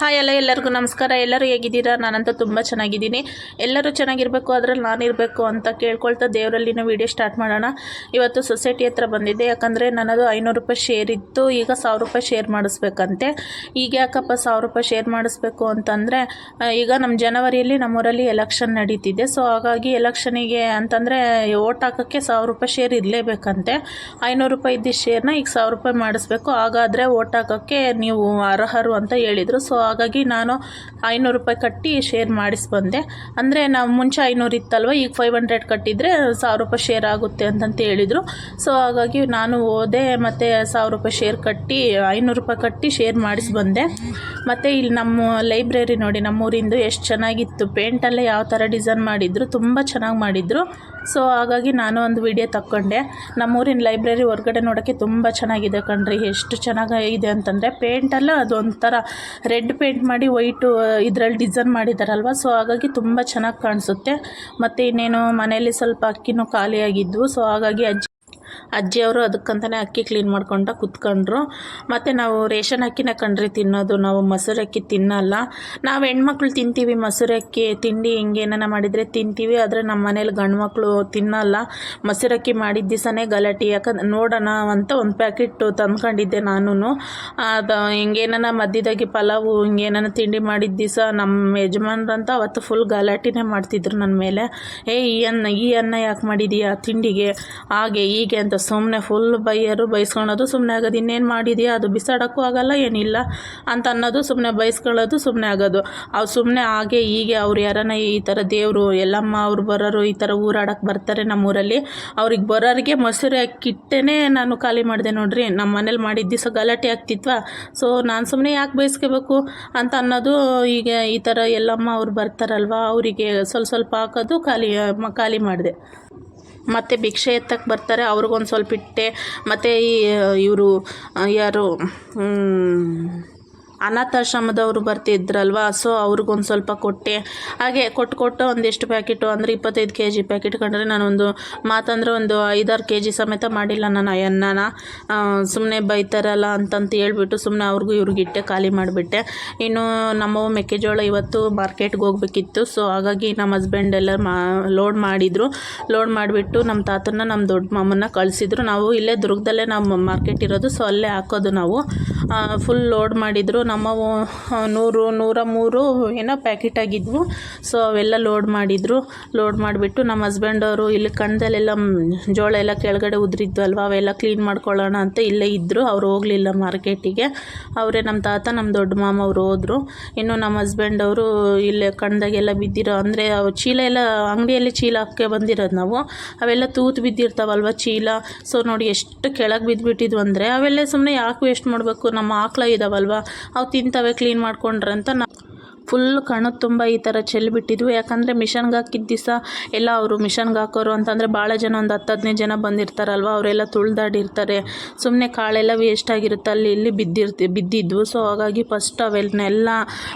Hi ಎಲ್ಲ ಎಲ್ಲರಿಗೂ ನಮಸ್ಕಾರ. ಎಲ್ಲರೂ ಹೇಗಿದ್ದೀರಾ? ನಾನಂತೂ ತುಂಬ ಚೆನ್ನಾಗಿದ್ದೀನಿ. ಎಲ್ಲರೂ ಚೆನ್ನಾಗಿರಬೇಕು ಅದರಲ್ಲಿ ನಾನಿರಬೇಕು ಅಂತ ಕೇಳ್ಕೊಳ್ತಾ ದೇವರಲ್ಲಿನ ವೀಡಿಯೋ ಸ್ಟಾರ್ಟ್ ಮಾಡೋಣ. ಇವತ್ತು ಸೊಸೈಟಿ ಹತ್ರ ಬಂದಿದ್ದೆ. ಯಾಕಂದರೆ ನನ್ನದು ಐನೂರು ರೂಪಾಯಿ ಶೇರ್ ಇತ್ತು. ಈಗ ಸಾವಿರ ರೂಪಾಯಿ ಶೇರ್ ಮಾಡಿಸ್ಬೇಕಂತೆ. ಈಗ ಯಾಕಪ್ಪ ಸಾವಿರ ರೂಪಾಯಿ ಶೇರ್ ಮಾಡಿಸ್ಬೇಕು ಅಂತಂದರೆ ಈಗ ನಮ್ಮ ಜನವರಿಯಲ್ಲಿ ನಮ್ಮೂರಲ್ಲಿ ಎಲೆಕ್ಷನ್ ನಡೀತಿದೆ. ಸೊ ಹಾಗಾಗಿ ಎಲೆಕ್ಷನಿಗೆ ಅಂತಂದರೆ ಓಟ್ ಹಾಕೋಕ್ಕೆ ಸಾವಿರ ರೂಪಾಯಿ ಶೇರ್ ಇರಲೇಬೇಕಂತೆ. ಐನೂರು ರೂಪಾಯಿ ಇದ್ದ ಶೇರ್ನ ಈಗ ಸಾವಿರ ರೂಪಾಯಿ ಮಾಡಿಸ್ಬೇಕು. ಹಾಗಾದರೆ ಓಟ್ ಹಾಕೋಕ್ಕೆ ನೀವು ಅರ್ಹರು ಅಂತ ಹೇಳಿದರು. ಸೊ ಹಾಗಾಗಿ ನಾನು ಐನೂರು ರೂಪಾಯಿ ಕಟ್ಟಿ ಶೇರ್ ಮಾಡಿಸ್ಬಂದೆ. ಅಂದರೆ ನಾವು ಮುಂಚೆ ಐನೂರು ಇತ್ತಲ್ವ, ಈಗ ಫೈವ್ ಹಂಡ್ರೆಡ್ ಕಟ್ಟಿದರೆ ಸಾವಿರ ರೂಪಾಯಿ ಶೇರ್ ಆಗುತ್ತೆ ಅಂತಂತ ಹೇಳಿದರು. ಸೊ ಹಾಗಾಗಿ ನಾನು ಹೋದೆ, ಮತ್ತು ಸಾವಿರ ರೂಪಾಯಿ ಶೇರ್ ಕಟ್ಟಿ, ಐನೂರು ರೂಪಾಯಿ ಕಟ್ಟಿ ಶೇರ್ ಮಾಡಿಸ್ಬಂದೆ. ಮತ್ತು ಇಲ್ಲಿ ನಮ್ಮ ಲೈಬ್ರರಿ ನೋಡಿ, ನಮ್ಮೂರಿಂದು ಎಷ್ಟು ಚೆನ್ನಾಗಿತ್ತು. ಪೇಂಟಲ್ಲೇ ಯಾವ ಥರ ಡಿಸೈನ್ ಮಾಡಿದ್ರು, ತುಂಬ ಚೆನ್ನಾಗಿ ಮಾಡಿದರು. ಸೊ ಹಾಗಾಗಿ ನಾನು ಒಂದು ವಿಡಿಯೋ ತಕ್ಕೊಂಡೆ. ನಮ್ಮೂರಿನ ಲೈಬ್ರರಿ ಹೊರಗಡೆ ನೋಡೋಕ್ಕೆ ತುಂಬ ಚೆನ್ನಾಗಿದೆ ಕಣ್ರಿ. ಎಷ್ಟು ಚೆನ್ನಾಗಿ ಇದೆ ಅಂತಂದರೆ ಪೇಂಟಲ್ಲ ಅದೊಂಥರ ರೆಡ್ ಪೇಂಟ್ ಮಾಡಿ ವೈಟು ಇದರಲ್ಲಿ ಡಿಸೈನ್ ಮಾಡಿದ್ದಾರಲ್ವ ಸೊ ಹಾಗಾಗಿ ತುಂಬ ಚೆನ್ನಾಗಿ ಕಾಣಿಸುತ್ತೆ. ಮತ್ತು ಇನ್ನೇನು, ಮನೆಯಲ್ಲಿ ಸ್ವಲ್ಪ ಅಕ್ಕಿನೂ ಖಾಲಿಯಾಗಿದ್ವು. ಸೊ ಹಾಗಾಗಿ ಅಜ್ಜಿ ಅಜ್ಜಿಯವರು ಅದಕ್ಕಂತಲೇ ಅಕ್ಕಿ ಕ್ಲೀನ್ ಮಾಡ್ಕೊಂಡ ಕುತ್ಕೊಂಡ್ರು. ಮತ್ತು ನಾವು ರೇಷನ್ ಅಕ್ಕಿನ ಕಂಡ್ರಿ ತಿನ್ನೋದು, ನಾವು ಮೊಸರು ಅಕ್ಕಿ ತಿನ್ನಲ್ಲ. ನಾವು ಹೆಣ್ಮಕ್ಳು ತಿಂತೀವಿ ಮೊಸರು ಅಕ್ಕಿ, ತಿಂಡಿ ಹಿಂಗೆ ಏನಾನ ಮಾಡಿದರೆ ತಿಂತೀವಿ. ಆದರೆ ನಮ್ಮ ಮನೇಲಿ ಗಂಡು ಮಕ್ಕಳು ತಿನ್ನಲ್ಲ. ಮೊಸರು ಅಕ್ಕಿ ಮಾಡಿದ ದಿವಸನೇ ಗಲಾಟೆ. ಯಾಕಂದ್ರೆ ನೋಡೋಣ ಅಂತ ಒಂದು ಪ್ಯಾಕೆಟ್ ತಂದ್ಕೊಂಡಿದ್ದೆ ನಾನು ಅದು ಹಿಂಗೇನ ಮಧ್ಯದಾಗಿ ಪಲಾವು ಹಿಂಗೇನ ತಿಂಡಿ ಮಾಡಿದ ದಿವಸ ನಮ್ಮ ಯಜಮಾನ್ರಂತ ಅವತ್ತು ಫುಲ್ ಗಲಾಟೆನೇ ಮಾಡ್ತಿದ್ರು ನನ್ನ ಮೇಲೆ. ಏ, ಈ ಅನ್ನ ಈ ಅನ್ನ ಯಾಕೆ ಮಾಡಿದೀಯಾ ತಿಂಡಿಗೆ? ಹಾಗೆ, ಹೀಗೆ ಅಂತ ಸುಮ್ಮನೆ ಫುಲ್ ಬೈಯರು ಬೈಸ್ಕೊಳೋದು ಸುಮ್ಮನೆ ಆಗೋದು. ಇನ್ನೇನು ಮಾಡಿದೀಯಾ? ಅದು ಬಿಸಾಡೋಕ್ಕೂ ಆಗಲ್ಲ, ಏನಿಲ್ಲ ಅಂತ ಅನ್ನೋದು ಸುಮ್ಮನೆ ಬೈಸ್ಕೊಳ್ಳೋದು ಸುಮ್ಮನೆ ಆಗೋದು. ಅವ್ರು ಸುಮ್ಮನೆ ಹಾಗೆ ಹೀಗೆ ಅವ್ರು ಯಾರನ್ನ ಈ ಥರ ದೇವರು, ಎಲ್ಲಮ್ಮ ಅವ್ರು ಬರೋರು ಈ ಥರ ಊರಾಡಕ್ಕೆ ಬರ್ತಾರೆ ನಮ್ಮೂರಲ್ಲಿ. ಅವ್ರಿಗೆ ಬರೋರಿಗೆ ಮೊಸರು ಹಾಕಿಟ್ಟೇ ನಾನು ಖಾಲಿ ಮಾಡಿದೆ ನೋಡ್ರಿ. ನಮ್ಮ ಮನೇಲಿ ಮಾಡಿದ ದಿವಸ ಗಲಾಟೆ ಆಗ್ತಿತ್ವಾ? ಸೊ, ನಾನು ಸುಮ್ಮನೆ ಯಾಕೆ ಬೈಸ್ಕೋಬೇಕು ಅಂತ ಅನ್ನೋದು ಈಗ ಈ ಥರ ಎಲ್ಲಮ್ಮ ಅವ್ರು ಬರ್ತಾರಲ್ವ? ಅವರಿಗೆ ಸ್ವಲ್ಪ ಸ್ವಲ್ಪ ಹಾಕೋದು, ಖಾಲಿ ಖಾಲಿ ಮಾಡಿದೆ. ಮತ್ತು ಭಿಕ್ಷೆ ಎತ್ತಕ್ಕೆ ಬರ್ತಾರೆ ಅವ್ರಿಗೊಂದು ಸ್ವಲ್ಪ ಇಟ್ಟೆ ಮತ್ತು ಈ ಇವರು ಯಾರು ಅನಾಥಾಶ್ರಮದವರು ಬರ್ತಿದ್ರಲ್ವ? ಸೊ ಅವ್ರಿಗೊಂದು ಸ್ವಲ್ಪ ಕೊಟ್ಟೆ. ಹಾಗೆ ಕೊಟ್ಟು ಕೊಟ್ಟು ಒಂದಿಷ್ಟು ಪ್ಯಾಕೆಟು ಅಂದರೆ ಇಪ್ಪತ್ತೈದು ಕೆ ಜಿ ಪ್ಯಾಕೆಟ್ ಕಂಡ್ರೆ ನಾನೊಂದು ಮಾತಂದರೆ ಒಂದು ಐದಾರು ಕೆ ಜಿ ಸಮೇತ ಮಾಡಿಲ್ಲ ನಾನು ಅಯ್ಯನ್ನ ಸುಮ್ಮನೆ ಬೈತಾರಲ್ಲ ಅಂತಂತ ಹೇಳ್ಬಿಟ್ಟು ಸುಮ್ಮನೆ ಅವ್ರಿಗೂ ಇವ್ರಿಗೆ ಇಟ್ಟೆ, ಖಾಲಿ ಮಾಡಿಬಿಟ್ಟೆ. ಇನ್ನು ನಮ್ಮವು ಮೆಕ್ಕೆಜೋಳ ಇವತ್ತು ಮಾರ್ಕೆಟ್ಗೆ ಹೋಗ್ಬೇಕಿತ್ತು. ಸೊ ಹಾಗಾಗಿ ನಮ್ಮ ಹಸ್ಬೆಂಡ್ ಎಲ್ಲ ಮಾ ಲೋಡ್ ಮಾಡಿದರು. ಲೋಡ್ ಮಾಡಿಬಿಟ್ಟು ನಮ್ಮ ತಾತನ ನಮ್ಮ ದೊಡ್ಡ ಮಾಮನ್ನ ಕಳಿಸಿದ್ರು. ನಾವು ಇಲ್ಲೇ ದುರ್ಗದಲ್ಲೇ ನಮ್ಮ ಮಾರ್ಕೆಟ್ ಇರೋದು ಸೊ ಅಲ್ಲೇ ಹಾಕೋದು ನಾವು. ಫುಲ್ ಲೋಡ್ ಮಾಡಿದರು. ನಮ್ಮವು ಆ, ನೂರು ನೂರ ಮೂರು ಏನೋ ಪ್ಯಾಕೆಟ್ ಆಗಿದ್ವು. ಸೊ ಅವೆಲ್ಲ ಲೋಡ್ ಮಾಡಿದರು. ಲೋಡ್ ಮಾಡಿಬಿಟ್ಟು ನಮ್ಮ ಹಸ್ಬೆಂಡ್ ಅವರು ಇಲ್ಲಿ ಕಣದಲ್ಲೆಲ್ಲ ಜೋಳ ಎಲ್ಲ ಕೆಳಗಡೆ ಉದುರಿದ್ವು ಅಲ್ವಾ ಅವೆಲ್ಲ ಕ್ಲೀನ್ ಮಾಡ್ಕೊಳ್ಳೋಣ ಅಂತ ಇಲ್ಲೇ ಇದ್ದರು ಅವ್ರು ಹೋಗಲಿಲ್ಲ ಮಾರ್ಕೆಟಿಗೆ ಅವರೇ ನಮ್ಮ ತಾತ ನಮ್ಮ ದೊಡ್ಡ ಮಾಮ ಅವರು ಹೋದರು. ಇನ್ನು ನಮ್ಮ ಹಸ್ಬೆಂಡ್ ಅವರು ಇಲ್ಲೇ ಕಣ್ದಾಗೆಲ್ಲ ಬಿದ್ದಿರೋ ಅಂದರೆ ಚೀಲ ಎಲ್ಲ ಅಂಗಡಿಯಲ್ಲಿ ಚೀಲ ಹಾಕಿ ಬಂದಿರೋದು ನಾವು. ಅವೆಲ್ಲ ತೂತು ಬಿದ್ದಿರ್ತಾವಲ್ವ ಚೀಲ? ಸೊ ನೋಡಿ ಎಷ್ಟು ಕೆಳಗೆ ಬಿದ್ದುಬಿಟ್ಟಿದ್ವು ಅಂದರೆ ಅವೆಲ್ಲ ಸುಮ್ಮನೆ ಯಾಕೆ ವೇಸ್ಟ್ ಮಾಡಬೇಕು? ನಮ್ಮ ಆಕಳ ಇದಾವಲ್ವ? ಅವು ತಿಂತವೆ ಕ್ಲೀನ್ ಮಾಡ್ಕೊಂಡ್ರೆ ಅಂತ ಫುಲ್ ಕಣ್ಣು ತುಂಬ ಈ ಥರ ಚೆಲ್ಲಿಬಿಟ್ಟಿದ್ವು ಯಾಕಂದರೆ ಮಿಷನ್ಗೆ ಹಾಕಿದ ದಿವಸ ಎಲ್ಲ ಅವರು ಮಿಷನ್ಗೆ ಹಾಕೋರು ಅಂತಂದರೆ ಭಾಳ ಜನ ಒಂದು ಹತ್ತು ಹದಿನೈದು ಜನ ಬಂದಿರ್ತಾರಲ್ವ? ಅವರೆಲ್ಲ ತುಳ್ದಾಡಿರ್ತಾರೆ. ಸುಮ್ಮನೆ ಕಾಳೆಲ್ಲ ವೇಸ್ಟ್ ಆಗಿರುತ್ತೆ. ಅಲ್ಲಿ ಇಲ್ಲಿ ಬಿದ್ದಿರ್ತಿ, ಬಿದ್ದಿದ್ವು. ಸೊ ಹಾಗಾಗಿ ಫಸ್ಟ್ ಅವೆಲ್ಲನೆಲ್ಲ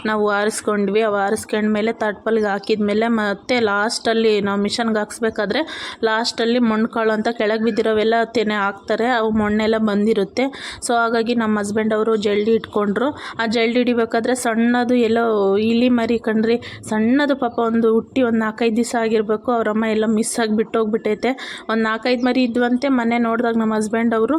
ನಾವು ಆರಿಸ್ಕೊಂಡ್ವಿ. ಅವು ಆರಿಸ್ಕೊಂಡ್ಮೇಲೆ ತಟ್ಪಲ್ಗೆ ಹಾಕಿದ್ಮೇಲೆ ಮತ್ತೆ ಲಾಸ್ಟಲ್ಲಿ ನಾವು ಮಿಷನ್ಗೆ ಹಾಕ್ಸ್ಬೇಕಾದ್ರೆ ಲಾಸ್ಟಲ್ಲಿ ಮಣ್ಣು ಕಾಳು ಅಂತ ಕೆಳಗೆ ಬಿದ್ದಿರೋವೆಲ್ಲ ತೆನೆ ಹಾಕ್ತಾರೆ. ಅವು ಮಣ್ಣೆಲ್ಲ ಬಂದಿರುತ್ತೆ. ಸೊ ಹಾಗಾಗಿ ನಮ್ಮ ಹಸ್ಬೆಂಡ್ ಅವರು ಜಲ್ಡಿ ಇಟ್ಕೊಂಡ್ರು. ಆ ಜಲ್ಡಿ ಹಿಡಿಬೇಕಾದ್ರೆ ಸಣ್ಣದು ಎಲ್ಲೋ ಇಲಿ ಮರಿ ಕಣ್ರಿ, ಸಣ್ಣದು ಪಾಪ ಒಂದು ಹುಟ್ಟಿ ಒಂದು ನಾಲ್ಕೈದು ದಿವಸ ಆಗಿರಬೇಕು, ಅವರಮ್ಮ ಎಲ್ಲ ಮಿಸ್ ಆಗಿ ಬಿಟ್ಟೋಗ್ಬಿಟ್ಟೈತೆ. ಒಂದು ನಾಲ್ಕೈದು ಮರಿ ಇದ್ವಂತೆ, ಮನೆ ನೋಡಿದಾಗ ನಮ್ಮ ಹಸ್ಬೆಂಡ್ ಅವರು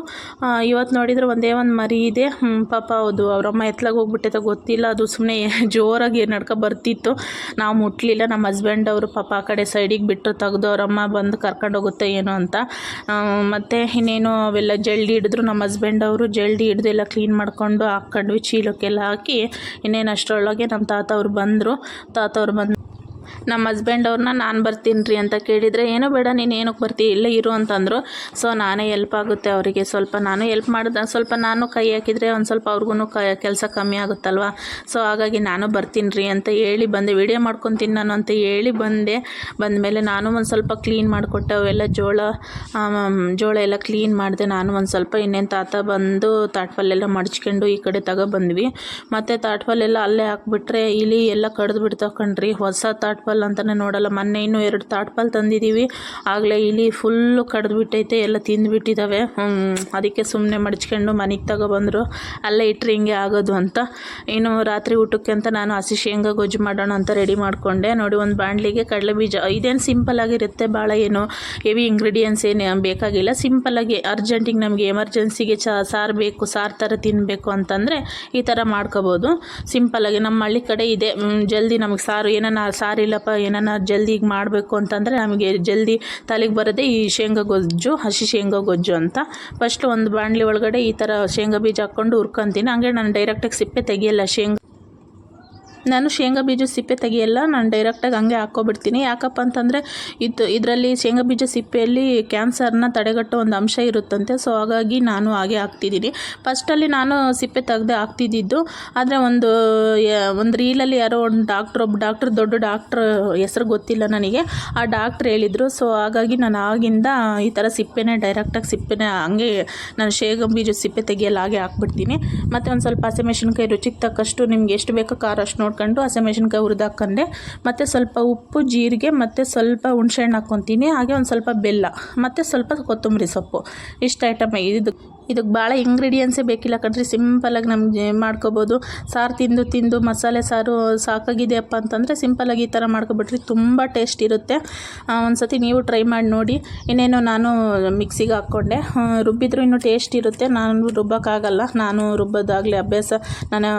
ಇವತ್ತು ನೋಡಿದ್ರೆ ಒಂದೇ ಒಂದು ಮರಿ ಇದೆ. ಪಾಪ ಹೌದು ಅವರಮ್ಮ ಎತ್ಲಾಗ ಹೋಗ್ಬಿಟ್ಟೈತೆ, ಗೊತ್ತಿಲ್ಲ, ಅದು ಸುಮ್ಮನೆ ಜೋರಾಗಿ ನಡ್ಕೊ ಬರ್ತಿತ್ತು. ನಾವು ಮುಟ್ಲಿಲ್ಲ ನಮ್ಮ ಹಸ್ಬೆಂಡ್ ಅವರು ಪಾಪ ಆ ಕಡೆ ಸೈಡಿಗೆ ಬಿಟ್ಟು ತೆಗೆದು ಅವರಮ್ಮ ಬಂದು ಕರ್ಕೊಂಡು ಹೋಗುತ್ತೆ ಏನೋ ಅಂತ. ಮತ್ತು ಮತ್ತೆ ಇನ್ನೇನು ಅವೆಲ್ಲ ಜಲ್ಡಿ ಹಿಡಿದ್ರು ನಮ್ಮ ಹಸ್ಬೆಂಡ್ ಅವರು ಜಲ್ಡಿ ಹಿಡ್ದು ಎಲ್ಲ ಕ್ಲೀನ್ ಮಾಡಿಕೊಂಡು ಹಾಕ್ಕೊಂಡ್ವಿ ಚೀಲಕ್ಕೆಲ್ಲ ಹಾಕಿ ಇನ್ನೇನು ಅಷ್ಟರೊಳಗೆ ನಮ್ಮ ತಾತ ಅವ್ರು ಬಂದರು. ತಾತ ಅವ್ರು ಬಂದು ನಮ್ಮ ಹಸ್ಬೆಂಡ್ ಅವ್ರನ್ನ ನಾನು ಬರ್ತೀನಿ ರೀ ಅಂತ ಕೇಳಿದರೆ, ಏನೋ ಬೇಡ, ನೀನು ಏನಕ್ಕೆ ಬರ್ತೀಯ ಇಲ್ಲೇ ಇರು ಅಂತಂದರು. ಸೊ ನಾನೇ ಎಲ್ಪ್ ಆಗುತ್ತೆ ಅವರಿಗೆ. ಸ್ವಲ್ಪ ನಾನು ಎಲ್ಪ್ ಮಾಡಿದ, ಸ್ವಲ್ಪ ನಾನು ಕೈ ಹಾಕಿದರೆ ಒಂದು ಸ್ವಲ್ಪ ಅವ್ರಿಗೂ ಕ, ಕೆಲಸ ಕಮ್ಮಿ ಆಗುತ್ತಲ್ವ? ಸೊ ಹಾಗಾಗಿ ನಾನು ಬರ್ತೀನಿ ರೀ ಅಂತ ಹೇಳಿ ಬಂದೆ. ವಿಡಿಯೋ ಮಾಡ್ಕೊತೀನಿ ನಾನು ಅಂತ ಹೇಳಿ ಬಂದೆ. ಬಂದ ಮೇಲೆ ನಾನು ಒಂದು ಸ್ವಲ್ಪ ಕ್ಲೀನ್ ಮಾಡಿಕೊಟ್ಟೆ. ಅವೆಲ್ಲ ಜೋಳ ಜೋಳ ಎಲ್ಲ ಕ್ಲೀನ್ ಮಾಡಿದೆ. ನಾನು ಒಂದು ಸ್ವಲ್ಪ ಇನ್ನೇನು ತಾತ ಬಂದು ತಾಟ್ಪಲ್ಲೆಲ್ಲ ಮಡ್ಚ್ಕೊಂಡು ಈ ಕಡೆ ತಗೊಬಂದ್ವಿ. ಮತ್ತು ತಾಟ್ಪಲ್ಲೆಲ್ಲ ಅಲ್ಲೇ ಹಾಕ್ಬಿಟ್ರೆ, ಇಲಿ ಎಲ್ಲ ಕಡ್ದು ಬಿಡ್ತಾವೆ ಕಣ್ರಿ. ಹೊಸ ತಾಟ್ ತಾಟ್ಪಾಲ್ ಅಂತಲೇ ನೋಡಲ್ಲ. ಮೊನ್ನೆ ಇನ್ನೂ ಎರಡು ತಾಟ್ಪಾಲ್ ತಂದಿದ್ದೀವಿ ಆಗಲೇ ಇಲಿ ಫುಲ್ಲು ಕಡ್ದುಬಿಟ್ಟೈತೆ, ಎಲ್ಲ ತಿಂದುಬಿಟ್ಟಿದ್ದಾವೆ ಅದಕ್ಕೆ ಸುಮ್ಮನೆ ಮಡ್ಚ್ಕೊಂಡು ಮನೆಗೆ ತಗೊಬಂದರು. ಅಲ್ಲೇ ಇಟ್ಟರೆ ಹಿಂಗೆ ಆಗೋದು ಅಂತ. ಇನ್ನು ರಾತ್ರಿ ಊಟಕ್ಕೆ ಅಂತ ನಾನು ಹಸಿ ಶೇಂಗಾ ಗೊಜ್ಜು ಮಾಡೋಣ ಅಂತ ರೆಡಿ ಮಾಡಿಕೊಂಡೆ. ನೋಡಿ, ಒಂದು ಬಾಣಲಿಗೆ ಕಡಲೆ ಬೀಜ. ಇದೇನು ಸಿಂಪಲ್ ಆಗಿರುತ್ತೆ ಭಾಳ ಏನು? ಹೆವಿ ಇಂಗ್ರೀಡಿಯೆಂಟ್ಸ್ ಏನು ಬೇಕಾಗಿಲ್ಲ. ಸಿಂಪಲ್ಲಾಗಿ ಅರ್ಜೆಂಟಿಗೆ ನಮಗೆ ಎಮರ್ಜೆನ್ಸಿಗೆ ಚ, ಸಾರು ಬೇಕು, ಸಾರು ಥರ ತಿನ್ನಬೇಕು ಅಂತಂದರೆ ಈ ಥರ ಮಾಡ್ಕೋಬೋದು. ಸಿಂಪಲ್ಲಾಗಿ ನಮ್ಮ ಹಳ್ಳಿ ಕಡೆ ಇದೆ. ಜಲ್ದಿ ನಮಗೆ ಸಾರು, ಏನನ್ನ ಸಾರಿಲ್ಲಪ್ಪ ಏನನ್ನ ಜಲ್ದಿ ಈಗ ಮಾಡಬೇಕು ಅಂತಂದರೆ ನಮಗೆ ಜಲ್ದಿ ತಲೆಗೆ ಬರೋದೇ ಈ ಶೇಂಗಾ ಗೊಜ್ಜು, ಹಸಿ ಶೇಂಗಾ ಗೊಜ್ಜು ಅಂತ. ಫಸ್ಟ್ ಒಂದು ಬಾಣಲಿ ಒಳಗಡೆ ಈ ಥರ ಶೇಂಗಾ ಬೀಜ ಹಾಕ್ಕೊಂಡು ಹುರ್ಕೊಂತೀನಿ. ಹಂಗೆ ನಾನು ಡೈರೆಕ್ಟಾಗಿ ಸಿಪ್ಪೆ ತೆಗೆಯಲ್ಲ ಶೇಂಗಾ. ನಾನು ಶೇಂಗಾ ಬೀಜ ಸಿಪ್ಪೆ ತೆಗೆಯಲ್ಲ, ನಾನು ಡೈರೆಕ್ಟಾಗಿ ಹಂಗೆ ಹಾಕ್ಕೊಬಿಡ್ತೀನಿ. ಯಾಕಪ್ಪ ಅಂತಂದರೆ ಇದು ಇದರಲ್ಲಿ ಶೇಂಗಾ ಬೀಜ ಸಿಪ್ಪೆಯಲ್ಲಿ ಕ್ಯಾನ್ಸರ್ನ ತಡೆಗಟ್ಟೋ ಒಂದು ಅಂಶ ಇರುತ್ತಂತೆ. ಸೊ ಹಾಗಾಗಿ ನಾನು ಹಾಗೆ ಹಾಕ್ತಿದ್ದೀನಿ. ಫಸ್ಟಲ್ಲಿ ನಾನು ಸಿಪ್ಪೆ ತೆಗೆದೇ ಹಾಕ್ತಿದ್ದಿದ್ದು. ಆದರೆ ಒಂದು ಒಂದು ರೀಲಲ್ಲಿ ಯಾರೋ ಒಂದು ಡಾಕ್ಟ್ರ್ ಒಬ್ಬ ಡಾಕ್ಟ್ರ್ ದೊಡ್ಡ ಡಾಕ್ಟ್ರ್ ಹೆಸರು ಗೊತ್ತಿಲ್ಲ ನನಗೆ. ಆ ಡಾಕ್ಟ್ರ್ ಹೇಳಿದರು. ಸೊ ಹಾಗಾಗಿ ನಾನು ಆಗಿಂದ ಈ ಥರ ಸಿಪ್ಪೆನೇ ಡೈರೆಕ್ಟಾಗಿ ಸಿಪ್ಪೆನೇ ಹಂಗೆ ನಾನು ಶೇಂಗಾ ಬೀಜ ಸಿಪ್ಪೆ ತೆಗೆಯಲ್ಲ ಹಾಗೆ ಹಾಕ್ಬಿಡ್ತೀನಿ. ಮತ್ತು ಒಂದು ಸ್ವಲ್ಪ ಹಸಿಮೆಣ್ಸಿನ್ಕಾಯಿ ರುಚಿಗೆ ತಕ್ಕಷ್ಟು ನಿಮ್ಗೆ ಎಷ್ಟು ಬೇಕೋ ಖಾರ ಅಷ್ಟು ನೋಡ್ಕೊಂಡು ಹಸಿಮೆಣ್ಸಿನ್ಕಾಯಿ ಹುರಿದು ಹಾಕ್ಕೊಂಡೆ ಮತ್ತು ಸ್ವಲ್ಪ ಉಪ್ಪು, ಜೀರಿಗೆ, ಮತ್ತು ಸ್ವಲ್ಪ ಹುಣ್ಸೆಹಣ್ಣು ಹಾಕ್ಕೊತೀನಿ ಹಾಗೆ ಒಂದು ಸ್ವಲ್ಪ ಬೆಲ್ಲ, ಮತ್ತು ಸ್ವಲ್ಪ ಕೊತ್ತಂಬರಿ ಸೊಪ್ಪು. ಇಷ್ಟು ಐಟಮ್ ಇದು ಇದಕ್ಕೆ ಭಾಳ ಇಂಗ್ರೀಡಿಯೆಂಟ್ಸೇ ಬೇಕಿಲ್ಲ ಕಣ್ರಿ. ಸಿಂಪಲಾಗಿ ನಮ್ಗೆ ಮಾಡ್ಕೋಬೋದು. ಸಾರು ತಿಂದು ತಿಂದು ಮಸಾಲೆ ಸಾರು ಸಾಕಾಗಿದೆಯಪ್ಪ ಅಂತಂದರೆ ಸಿಂಪಲಾಗಿ ಈ ಥರ ಮಾಡ್ಕೊಬಿಟ್ರಿ ತುಂಬ ಟೇಸ್ಟ್ ಇರುತ್ತೆ. ಒಂದು ಸತಿ ನೀವು ಟ್ರೈ ಮಾಡಿ ನೋಡಿ. ಇನ್ನೇನು ನಾನು ಮಿಕ್ಸಿಗೆ ಹಾಕ್ಕೊಂಡೆ ರುಬ್ಬಿದ್ರು ಇನ್ನೂ ಟೇಸ್ಟ್ ಇರುತ್ತೆ. ನಾನು ರುಬ್ಬೋಕ್ಕಾಗಲ್ಲ. ನಾನು ರುಬ್ಬೋದಾಗಲಿ ಅಭ್ಯಾಸ, ನಾನು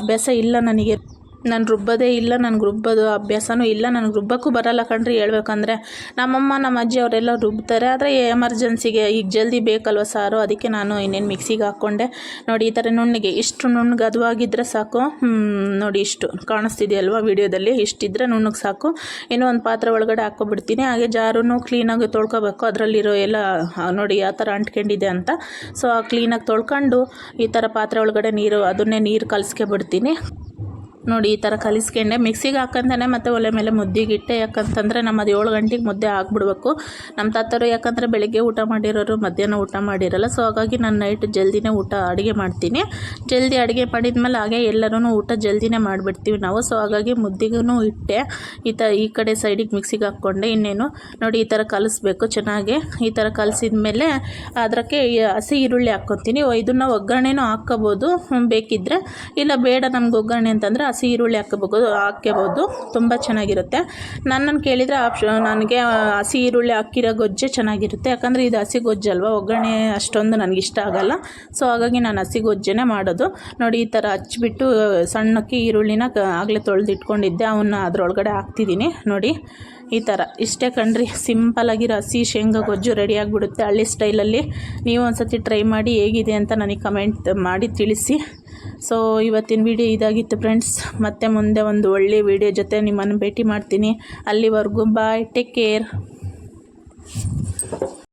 ಅಭ್ಯಾಸ ಇಲ್ಲ ನನಗೆ. ನಾನು ರುಬ್ಬೋದೇ ಇಲ್ಲ ನನಗೆ ರುಬ್ಬೋದು ಅಭ್ಯಾಸವೂ ಇಲ್ಲ ನನಗೆ ರುಬ್ಬಕ್ಕೂ ಬರಲ್ಲ ಕಣ್ರಿ ಹೇಳ್ಬೇಕಂದ್ರೆ. ನಮ್ಮಮ್ಮ ನಮ್ಮ ಅಜ್ಜಿ ಅವರೆಲ್ಲ ರುಬ್ತಾರೆ ಆದರೆ ಎಮರ್ಜೆನ್ಸಿಗೆ ಈಗ ಜಲ್ದಿ ಬೇಕಲ್ವ ಸಾರು? ಅದಕ್ಕೆ ನಾನು ಇನ್ನೇನು ಮಿಕ್ಸಿಗೆ ಹಾಕ್ಕೊಂಡೆ. ನೋಡಿ ಈ ಥರ ನುಣ್ಣಗೆ ಇಷ್ಟು ನುಣ್ಣಗೆ ಅದುವಾಗಿದ್ದರೆ ಸಾಕು. ನೋಡಿ ಇಷ್ಟು ಕಾಣಿಸ್ತಿದೆಯಲ್ವ ವಿಡಿಯೋದಲ್ಲಿ? ಇಷ್ಟಿದ್ರೆ ನುಣ್ಣಗೆ ಸಾಕು. ಇನ್ನೂ ಒಂದು ಪಾತ್ರೆ ಒಳಗಡೆ ಹಾಕ್ಕೊಬಿಡ್ತೀನಿ. ಹಾಗೆ ಜಾರೂ ಕ್ಲೀನಾಗಿ ತೊಳ್ಕೊಬೇಕು. ಅದರಲ್ಲಿರೋ ಎಲ್ಲ ಆ, ನೋಡಿ ಯಾವ ಥರ ಅಂಟ್ಕೊಂಡಿದೆ ಅಂತ. ಸೊ ಕ್ಲೀನಾಗಿ ತೊಳ್ಕೊಂಡು ಈ ಥರ ಪಾತ್ರೆ ಒಳಗಡೆ ನೀರು ಅದನ್ನೇ ನೀರು ಕಲಿಸ್ಕೊಬಿಡ್ತೀನಿ. ನೋಡಿ, ಈ ಥರ ಕಲಿಸ್ಕೊಂಡೆ. ಮಿಕ್ಸಿಗೆ ಹಾಕಂತಾನೆ ಮತ್ತು ಒಲೆ ಮೇಲೆ ಮುದ್ದಿಗಿಟ್ಟೆ ಯಾಕಂತಂದರೆ ನಮ್ಮದು ಏಳು ಗಂಟೆಗೆ ಮುದ್ದೆ ಆಗಿಬಿಡ್ಬೇಕು. ನಮ್ಮ ತಾತರು ಯಾಕಂದರೆ ಬೆಳಿಗ್ಗೆ ಊಟ ಮಾಡಿರೋರು ಮಧ್ಯಾಹ್ನ ಊಟ ಮಾಡಿರಲ್ಲ. ಸೊ ಹಾಗಾಗಿ ನಾನು ನೈಟ್ ಜಲ್ದಿನೇ ಊಟ ಅಡುಗೆ ಮಾಡ್ತೀನಿ. ಜಲ್ದಿ ಅಡುಗೆ ಮಾಡಿದ್ಮೇಲೆ ಹಾಗೆ ಎಲ್ಲರೂ ಊಟ ಜಲ್ದಿನೇ ಮಾಡಿಬಿಡ್ತೀವಿ ನಾವು. ಸೊ ಹಾಗಾಗಿ ಮುದ್ದೆಗೂ ಇಟ್ಟೆ. ಈ ತ, ಈ ಕಡೆ ಸೈಡಿಗೆ ಮಿಕ್ಸಿಗೆ ಹಾಕ್ಕೊಂಡೆ. ಇನ್ನೇನು, ನೋಡಿ, ಈ ಥರ ಕಲಿಸ್ಬೇಕು ಚೆನ್ನಾಗಿ. ಈ ಥರ ಕಲಿಸಿದ ಮೇಲೆ ಅದಕ್ಕೆ ಹಸಿ ಈರುಳ್ಳಿ ಹಾಕ್ಕೊತೀನಿ. ಇದನ್ನು ಒಗ್ಗರಣೆನೂ ಹಾಕ್ಕೋಬೋದು. ಬೇಕಿದ್ದರೆ ಇಲ್ಲ, ಬೇಡ ನಮ್ಗೆ ಒಗ್ಗರಣೆ ಅಂತಂದರೆ ಹಸಿ ಈರುಳ್ಳಿ ಹಾಕಬಹುದು ಹಾಕ್ಕೋಬೋದು ತುಂಬ ಚೆನ್ನಾಗಿರುತ್ತೆ. ನನ್ನನ್ನು ಕೇಳಿದರೆ ಆಪ್ಷನ್ ನನಗೆ ಹಸಿ ಈರುಳ್ಳಿ ಹಾಕಿರೋ ಗೊಜ್ಜೆ ಚೆನ್ನಾಗಿರುತ್ತೆ. ಯಾಕಂದರೆ ಇದು ಹಸಿ ಗೊಜ್ಜಲ್ವ ಒಗ್ಗರಣೆ ಅಷ್ಟೊಂದು ನನಗೆ ಇಷ್ಟ ಆಗಲ್ಲ. ಸೊ ಹಾಗಾಗಿ ನಾನು ಹಸಿ ಗೊಜ್ಜೆನೇ ಮಾಡೋದು. ನೋಡಿ, ಈ ಥರ ಹಚ್ಚಿಬಿಟ್ಟು ಸಣ್ಣಕ್ಕೆ ಈರುಳ್ಳಿನ ಆಗಲೇ ತೊಳೆದಿಟ್ಕೊಂಡಿದ್ದೆ. ಅವನ್ನ ಅದರೊಳಗಡೆ ಹಾಕ್ತಿದ್ದೀನಿ ನೋಡಿ, ಈ ಥರ ಇಷ್ಟೇ ಕಣ್ರಿ ಸಿಂಪಲಾಗಿರೋ ಹಸಿ ಶೇಂಗಾ ಗೊಜ್ಜು ರೆಡಿ ಆಗಿಬಿಡುತ್ತೆ ಹಳ್ಳಿ ಸ್ಟೈಲಲ್ಲಿ. ನೀವು ಒಂದು ಸತಿ ಟ್ರೈ ಮಾಡಿ ಹೇಗಿದೆ ಅಂತ ನನಗೆ ಕಮೆಂಟ್ ಮಾಡಿ ತಿಳಿಸಿ. ಸೊ ಇವತ್ತಿನ ವಿಡಿಯೋ ಇದಾಗಿತ್ತು ಫ್ರೆಂಡ್ಸ್ ಮತ್ತೆ ಮುಂದೆ ಒಂದು ಒಳ್ಳೆ ವಿಡಿಯೋ ಜೊತೆ ನಿಮ್ಮನ್ನು ಭೇಟಿ ಮಾಡ್ತೀನಿ. ಅಲ್ಲಿವರೆಗೂ ಬಾಯ್ ಟೇಕ್ ಕೇರ್